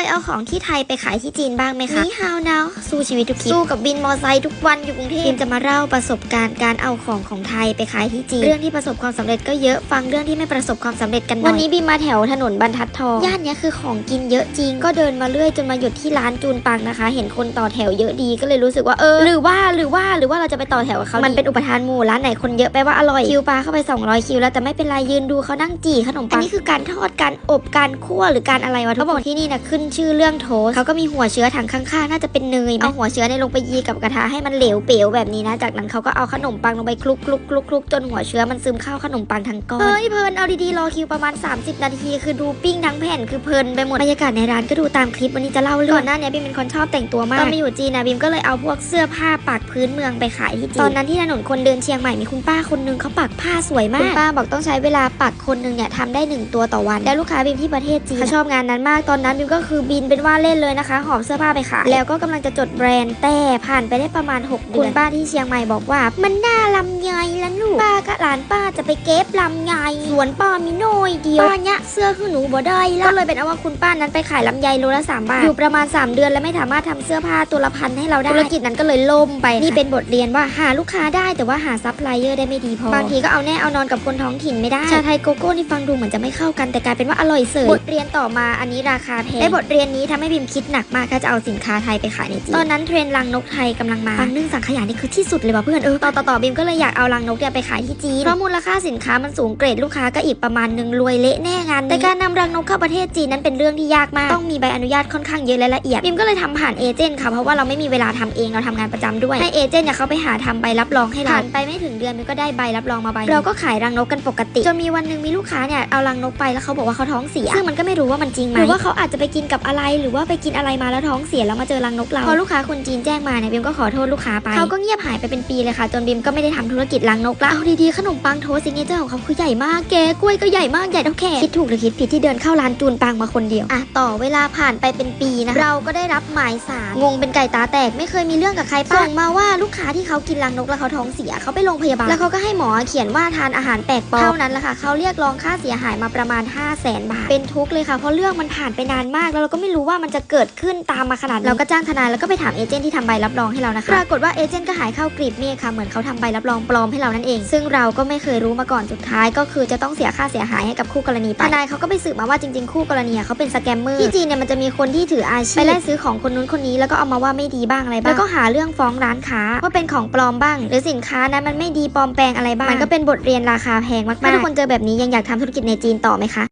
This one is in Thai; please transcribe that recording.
ยเอาของที่ไทยไปขายที่จีนบ้างไหมคะนี่ how now สู้ชีวิตทุกทีสู้กับบินมอไซค์ทุกวันอยู่กรุงเทพบิมจะมาเล่าประสบการณ์การเอาของของไทยไปขายที่จีน เรื่องที่ประสบความสำเร็จก็เยอะฟังเรื่องที่ไม่ประสบความสำเร็จกันหน่อยวันนี้บิมมาแถวถนนบรรทัดทองย่านเนี้ยคือของกินเยอะจริง ก็เดินมาเรื่อยจนมาหยุดที่ร้านจูนปังนะคะ เห็นคนต่อแถวเยอะดีก็เลยรู้สึกว่าเออหรือว่าหรือว่าหรือว่าเราจะไปต่อแถวกับเขามันเป็นอุปทานหมู่ร้านไหนคนเยอะไปว่าอร่อยคิวปลาเข้าไป 200 คิวแล้วแต่ไม่เป็นไรยืนดูเขานั่งจี่ขนมปังอันนี้คือการทอดการอบการคั่วหรือการอะไรวะเขาบอกที่นี่นะขึ้นชื่อเรื่องโทสต์เขาก็มีหัวเชื้อถังข้างๆ น่าจะเป็นเนยเอาหัวเชื้อในยลงไปยีกับกระทะให้มันเหลวเป๋วแบบนี้นะ จากนั้นเขาก็เอาขนมปังลงไปคลุกคลุกคลุกคลุกจนหัวเชื้อมันซึมเข้าขนมปังทั้งก้อน เฮ้ยเพลินเอาดีๆรอคิวประมาณ 30 นาที คือดูปิ้งทั้งแผ่นคือเพลินไปหมด บรรยากาศในร้านก็ดูตามคลิปวันนี้จะเล่าเรื่องก่อนหน้านี้บิมเป็นคนชอบแต่งตัวมากตอนมาอยู่จีนนะบิมก็เลยเอาพวกเสื้อผ้าปักพื้นเมืองไปขายที่จีนตอนนั้นที่ถนนคนเดินเชียงใหม่มีคุณป้าคนนึงเขาปักผ้าสวยมากคุณป้าบอกต้องใช้เวลาปักคนนึงเนี่ยทำได้หนึ่งตัวต่อวัน แล้วลูกค้าบิมที่ประเทศจีนเขาชอบงานนั้นมากตอนนั้นบิมก็คือบินเป็นว่าเล่นเลยนะคะ หอบเสื้อผ้าไปขายแล้วก็กำลังจะจดแบรนด์แต่ผ่านไปได้ประมาณ 6 เดือนคุณป้าที่เชียงใหม่บอกว่า มันน่าลำไยแล้วลูกป้ากับหลานป้าจะไปเก็บลำไยสวนป้ามีน้อยเดียวป้าเนี่ย เสื้อคือหนูบ่ได้แล้วก็เลยเป็นเอาว่าคุณป้านั้นไปขายลำไยโลละ3บาทอยู่ประมาณ 3 เดือนแล้วไม่สามารถทำเสื้อผ้าตัวละพันให้เราได้ธุรกิจนั้นก็เลยล่มไปนี่เป็นบทเรียนว่าหาลูกค้าได้แต่ว่าหาซัพพลายเออร์ได้ไม่ดีพอบางทีก็เอาแน่เอานอนกับคนท้องถิ่นไม่ได้ชาไทยโกโก้นี่ฟังดูเหมือนจะไม่เข้ากันแต่กลายเป็นว่าอร่อยเสยบทเรียนต่อมาอันนี้ราคาแพงได้บทเรียนนี้ทำให้บิมคิดหนักมากถ้าจะเอาสินค้าไทยไปขายในจีนตอนนั้นเทรนด์รังนกไทยกำลังมาปังนึ่งสังขยานี่คือที่สุดเลยว่ะเพื่อนเออต่อต่อต่อบิมก็เลยอยากเอารังนกเนี่ยไปขายที่จีนเพราะมูลค่าสินค้ามันสูงเกรดลูกค้าก็อีกประมาณหนึงรวยเละแน่งานนี้แต่การนำรังนกเข้าประเทศจีนนั้นเป็นเรื่องที่ยากมาก ต้องมีใบอนุญาตค่อนข้างเยอะและละเอียดบิมก็เลยทำผ่านเอเจนต์ค่ะเพราะว่าเราไม่มีเวลาทำเองเราทำงานประจำด้วยให้เอเจนต์เนี่ยเขาไปหาทำใบรับรองให้เราผ่านไปไม่ถึงเดือนบิมก็ได้ใบรับรองมาใบหนึ่งเราก็ขายรังนกกันปกติจนมีวันหนึงมีลูกค้าเนี่ยเอารังนกไปแล้วเขาบอกว่าเขาท้องเสียซึ่งมันก็ไม่รู้ว่ามันจริงไหมหรือว่าเขาอาจจะไปกินกับอะไรหรือว่าไปกินอะไรมาแล้วท้องเสียแล้วมาเจอรังนกเราพอลูกค้าคนจีนแจ้งมาเนี่ยบิมก็ขอโทษลูกค้าไปเขาก็เงียบหายไปเป็นปีเลยค่ะ จนบิมก็ไม่ได้ทำธุรกิจรังนกละเอาดีๆขนมปังโทสต์ซิกเนเจอร์ของเขาคือใหญ่มากแกกล้วยก็ใหญ่มากใหญ่เท่าแขนคิดถูกหรือคิดผิดที่เดินเข้าร้านจูนปังมาคนเดียว อะ ต่อเวลาผ่านไปเป็นปีนะ เราก็ได้รับหมายสารงงเป็นไก่ตาแตกไม่เคยมีเรื่องกับใครป้าส่งมาว่าลูกค้าที่เขากินรังนกแล้วเขาท้องเสียเขาไปโรงพยาบาล แล้วเขาก็ให้หมอเขียนว่าทานอาหารแปลกปลอมเท่านั้นแหละค่ะเขาเรียกร้องค่าเสียหายมาประมาณ 5 0 0แสนบาท เป็นทุกข์เลยค่ะเพราะเรื่องมันผ่านไปนานมาก แล้วเราก็ไม่รู้ว่ามันจะเกิดขึ้นตามมาขนาดเราก็จ้างทนายแล้วก็ไปถามเอเจนต์ที่ทำใบรับรองให้เรานะคะปรากฏว่าเอเจนต์ก็หายเข้ากรีบเมฆค่ะเหมือนเขาทำใบรับรองปลอมให้เรานั่นเอง ซึ่งเราก็ไม่เคยรู้มาก่อนสุดท้ายก็คือจะต้องเสียค่าเสียหายให้กับคู่กรณีไปนายเขาก็ไปสืบมาว่าจริงๆคู่กรณีอะเขาเป็นสแกมเมอร์ที่จีนเนี่ยมันจะมีคนที่ถืออาชีพไปแลกซื้อของคนนู้นคนนี้แล้วก็เอามาว่าไม่ดีบ้างอะไรบ้างแล้วก็หาเรื่องฟ้องร้านค้าว่าเป็นของปลอมบ้าง หรือสินค้านั้นมันไม่ดีปลอมแปลงอะไรบ้างมันก็เป็นบทเรียนราคาแพงมากๆถ้าทุกคนเจอแบบนี้ยังอยากทำธุรกิจในจีนต่อไหมคะ